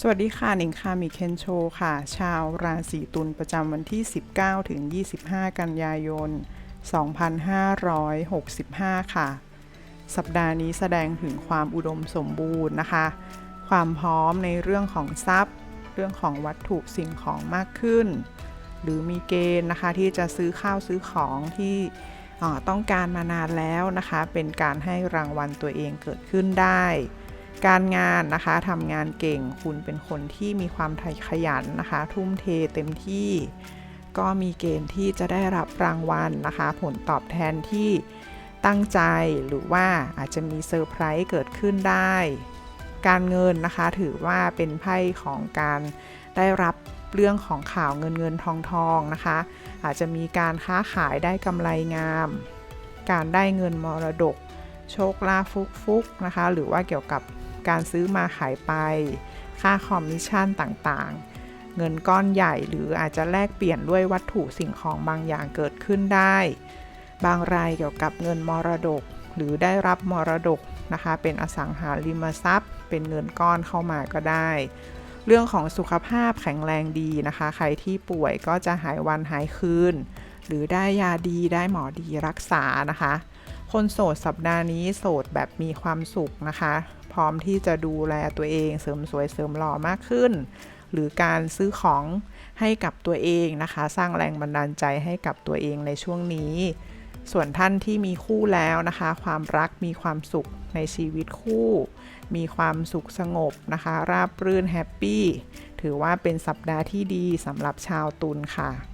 สวัสดีค่ะหนิงค่ะมีเคนโชค่ะ ชาวราศีตุลประจำวันที่ 19 ถึง 25 กันยายน 2565 ค่ะ สัปดาห์นี้แสดงถึงความอุดมสมบูรณ์นะคะ ความพร้อมในเรื่องของทรัพย์ เรื่องของวัตถุสิ่งของมากขึ้น หรือมีเกณฑ์นะคะที่จะซื้อข้าวซื้อของที่ต้องการมานานแล้วนะคะ เป็นการให้รางวัลตัวเองเกิดขึ้นได้ การงานนะคะทำงานเก่งคุณเป็นคนที่มีความขยันนะคะ ทุ่มเทเต็มที่ ก็มีเกณฑ์ที่จะได้รับรางวัลนะคะ ผลตอบแทนที่ตั้งใจหรือว่าอาจจะมีเซอร์ไพรส์เกิดขึ้นได้ การเงินนะคะถือว่าเป็นไพ่ของการได้รับเรื่องของข่าวเงินเงินทองทองนะคะ อาจจะมีการค้าขายได้กำไรงาม การได้เงินมรดก โชคลาภฟุกฟุกนะคะ หรือว่าเกี่ยวกับ การซื้อมาขายไป ค่าคอมมิชชั่นต่างๆ เงินก้อนใหญ่หรืออาจจะแลกเปลี่ยนด้วยวัตถุสิ่งของบางอย่างเกิดขึ้นได้ บางรายเกี่ยวกับเงินมรดก หรือได้รับมรดกนะคะ เป็นอสังหาริมทรัพย์ เป็นเงินก้อนเข้ามาก็ได้ เรื่องของสุขภาพแข็งแรงดีนะคะ ใครที่ป่วยก็จะหายวันหายคืน หรือได้ยาดีได้หมอดีรักษานะคะคนโสดสัปดาห์นี้โสดแบบมีความสุขนะคะ พร้อมที่จะดูแลตัวเองเสริมสวยเสริมหล่อมากขึ้น หรือการซื้อของให้กับตัวเองนะคะ สร้างแรงบันดาลใจให้กับตัวเองในช่วงนี้ ส่วนท่านที่มีคู่แล้วนะคะ ความรักมีความสุขในชีวิตคู่ มีความสุขสงบนะคะ ราบรื่นแฮปปี้ถือว่าเป็นสัปดาห์ที่ดีสำหรับชาวตุลค่ะ